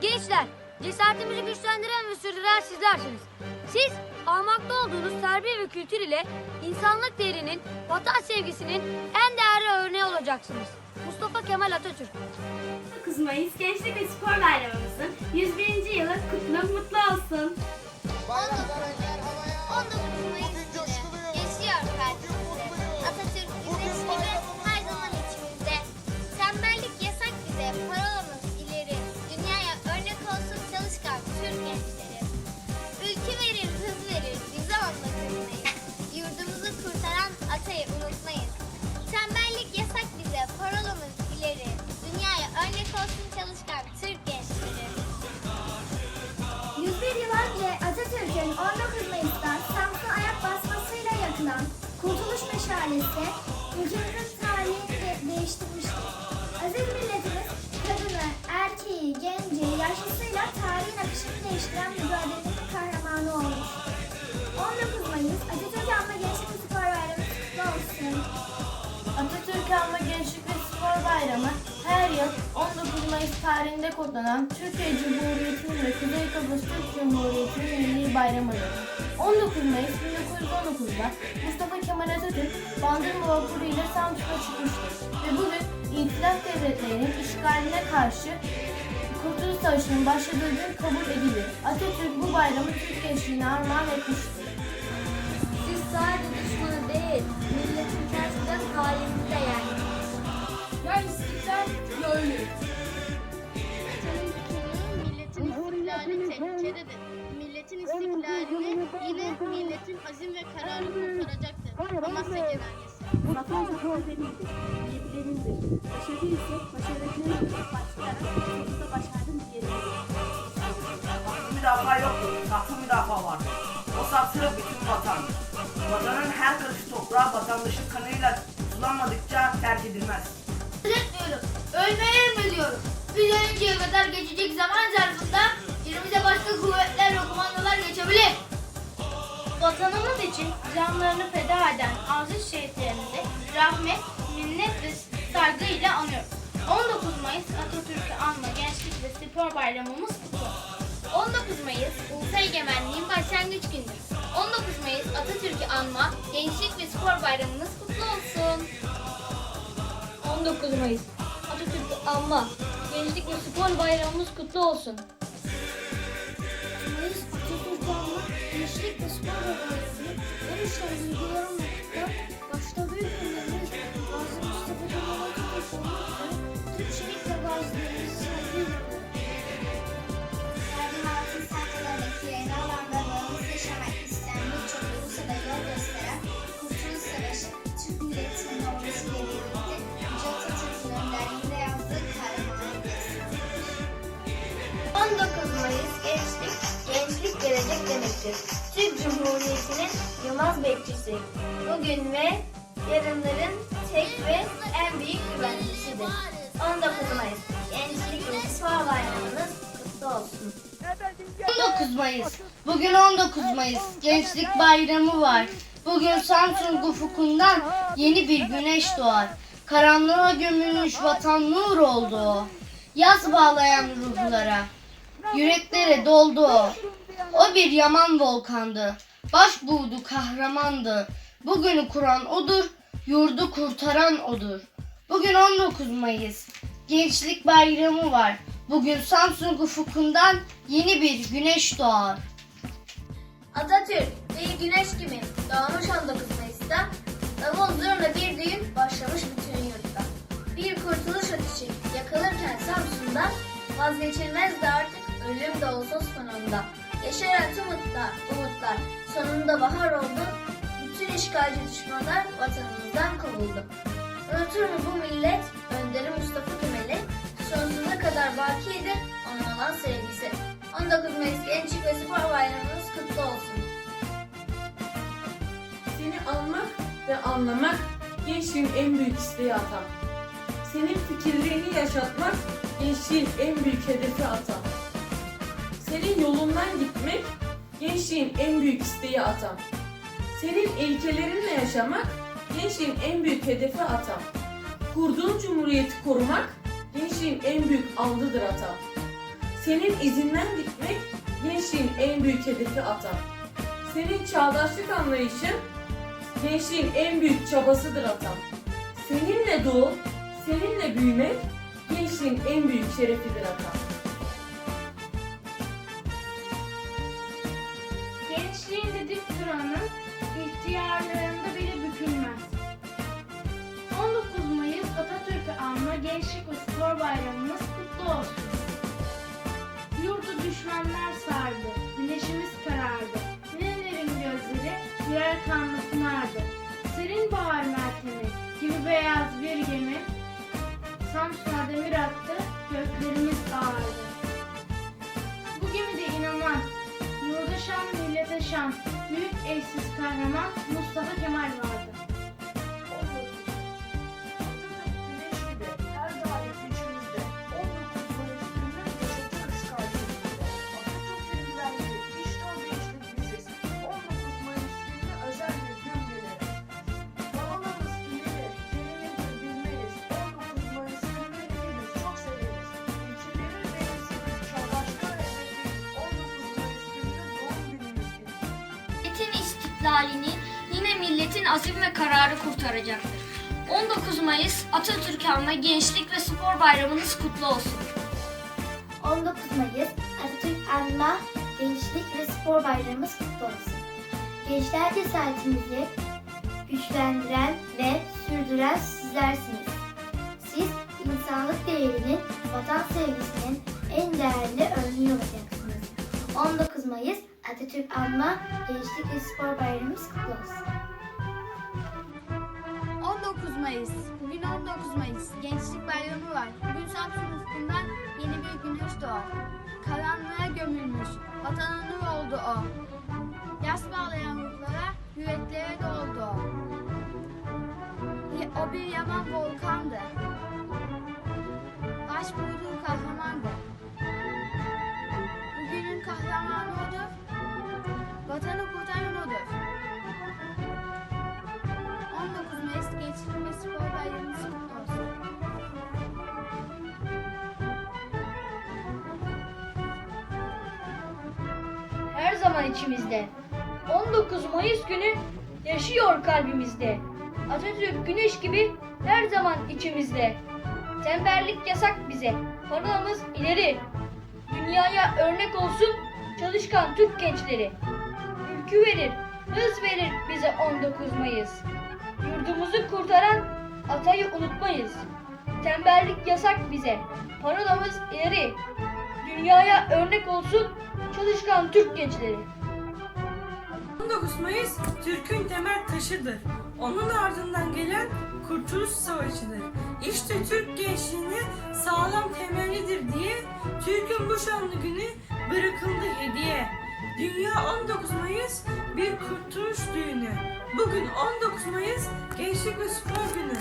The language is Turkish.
Gençler, cesaretimizi güçlendiren ve sürdüren sizlersiniz. Siz almakta olduğunuz terbiye ve kültür ile insanlık değerinin, vatan sevgisinin en değerli örneği olacaksınız. Mustafa Kemal Atatürk 9 Mayıs Gençlik ve Spor Atatürk'ün 19 Mayıs'ta Samsun'a ayak basmasıyla yakılan Kurtuluş Meşalesi ülkemizin tarihini de- değiştirmiştir. Aziz milletimiz kadını, erkeği, genci, yaşlısıyla tarihin akışını değiştiren mücadelenin Mayıs tarihinde kutlanan Türkiye Cumhuriyeti'nin ve Kuzey Kıbrıs Türk Cumhuriyeti'nin milli bayramıdır. 19 Mayıs 1919'da Mustafa Kemal Atatürk Bandırma vapuru ile Samsun'a çıkmıştır ve bugün İtilaf Devletleri'nin işgaline karşı Kurtuluş Savaşı'nın başladığı gün kabul edilir. Atatürk bu bayramı Türk gençliğine armağan etmiştir. Siz sadece düşmanı değil, istiklalini yine milletin azim ve kararı kurtaracaktır. Amasya Genelgesi. Vatan zafer benimdir, yiğitlerimdir. Başarı ise başarılarının başlayarak sonunda başardım diyebilirim. Saklı müdafaa yoktur, saklı müdafaa vardır. O saksı bütün vatan. Vatanın her karışı toprağı vatandaşın kanıyla sulanmadıkça terk edilmez. diyorum. Ölmeye emrediyorum. Biz ölünceye kadar geçecek zaman zarfında yerimize başka geçebilir. Vatanımız için canlarını feda eden aziz şehitlerimizi rahmet, minnet ve saygıyla anıyoruz. 19 Mayıs Atatürk'ü anma Gençlik ve Spor Bayramımız kutlu olsun. 19 Mayıs Ulusal Egemenliğin başlangıç günüdür. 19 Mayıs Atatürk'ü anma, Gençlik ve Spor Bayramınız kutlu olsun. 19 Mayıs Atatürk'ü anma, Gençlik ve Spor Bayramımız kutlu olsun. Mayıs Atatürk Anma Gençlik ve Spor en uçları uygulamakta başta büyük önderimiz Gazi Mustafa Kemal Atatürk olmak üzere şehit ve gazilerimizi Cumhuriyeti'nin Yılmaz bekçisi. Bugün ve yarınların tek ve en büyük güvencesidir. 19 Mayıs Gençlik Spor Bayramınız kutlu olsun. 19 Mayıs. Bugün 19 Mayıs. Gençlik Bayramı var. Bugün Samsun ufukundan yeni bir güneş doğar. Karanlığa gömülmüş vatan nur oldu. Yaz bağlayan ruhlara. Yüreklere doldu. O bir yaman volkandı. Baş buğdu kahramandı. Bugünü kuran odur. Yurdu kurtaran odur. Bugün 19 Mayıs. Gençlik Bayramı var. Bugün Samsun ufukundan yeni bir güneş doğar. Atatürk bir güneş gibi doğmuş 19 Mayıs'ta. Davul zurna bir düğün başlamış bütün yurtta. Bir kurtuluş ateşi yakılırken Samsun'da vazgeçilmezdi artık ölüm de olsa sonunda. Yeşeren umutlar, umutlar sonunda bahar oldu. Bütün işgalci düşmanlar vatanımızdan kovuldu. Unutur mu bu millet önderi Mustafa Kemal'i? Sonsuza kadar bakidir ona olan sevgisi. 19 Mayıs Gençlik ve Spor Bayramınız kutlu olsun. Seni almak ve anlamak gençliğin en büyük isteği atam. Senin fikirlerini yaşatmak gençliğin en büyük hedefi atam. Senin yolundan gitmek gençliğin en büyük isteği atam. Senin ilkelerinle yaşamak gençliğin en büyük hedefi atam. Kurduğun cumhuriyeti korumak gençliğin en büyük andıdır atam. Senin izinden gitmek gençliğin en büyük hedefi ata. Senin çağdaşlık anlayışın gençliğin en büyük çabasıdır ata. Seninle doğup, seninle büyümek gençliğin en büyük şerefidir ata. İhtiyarlarında bile bükülmez. 19 Mayıs Atatürk'ü anma Gençlik ve Spor Bayramımız kutlu olsun. Yurdu düşmanlar sardı, güneşimiz karardı. Nenelerin gözleri birer kanlı pınardı. Serin bahar mertemi gibi beyaz bir gemi Samsun'a demir attı, göklerimiz ağardı. Bu gemide inanan, Yurda şan, millete şan, büyük eşsiz kahraman Mustafa Kemal vardı. İstiklalini yine milletin azim ve kararı kurtaracaktır. 19 Mayıs Atatürk Anma Gençlik ve Spor Bayramınız kutlu olsun. 19 Mayıs Atatürk Anma Gençlik ve Spor Bayramımız kutlu olsun. Gençler cesaretimizi güçlendiren ve sürdüren sizlersiniz. Siz insanlık değerinin, vatan sevgisinin Atatürk Anma Gençlik ve Spor Bayramımız kutlu olsun. 19 Mayıs. Bugün 19 Mayıs. Gençlik Bayramı var. Bugün Samsun ufkundan yeni bir güneş doğar. Karanlığa gömülmüş. Vatana nur oldu o. Yas bağlayan ruhlara, yüreklere doldu o. O bir yaman volkandı. Başvurduğu kahramandı. Bugünün Her zaman içimizde. 19 Mayıs günü yaşıyor kalbimizde. Atatürk güneş gibi her zaman içimizde. Tembellik yasak bize. Parolamız ileri. Dünyaya örnek olsun çalışkan Türk gençleri. Ülkü verir, hız verir bize 19 Mayıs. Yurdumuzu kurtaran atayı unutmayız. Tembellik yasak bize. Parolamız ileri. Dünyaya örnek olsun çalışkan Türk gençleri. 19 Mayıs Türk'ün temel taşıdır. Onun ardından gelen Kurtuluş Savaşı'dır. İşte Türk gençliğine sağlam temelidir diye Türk'ün bu şanlı günü bırakıldı hediye. Dünya 19 Mayıs bir kurtuluş düğünü. Bugün 19 Mayıs Gençlik ve Spor Günü.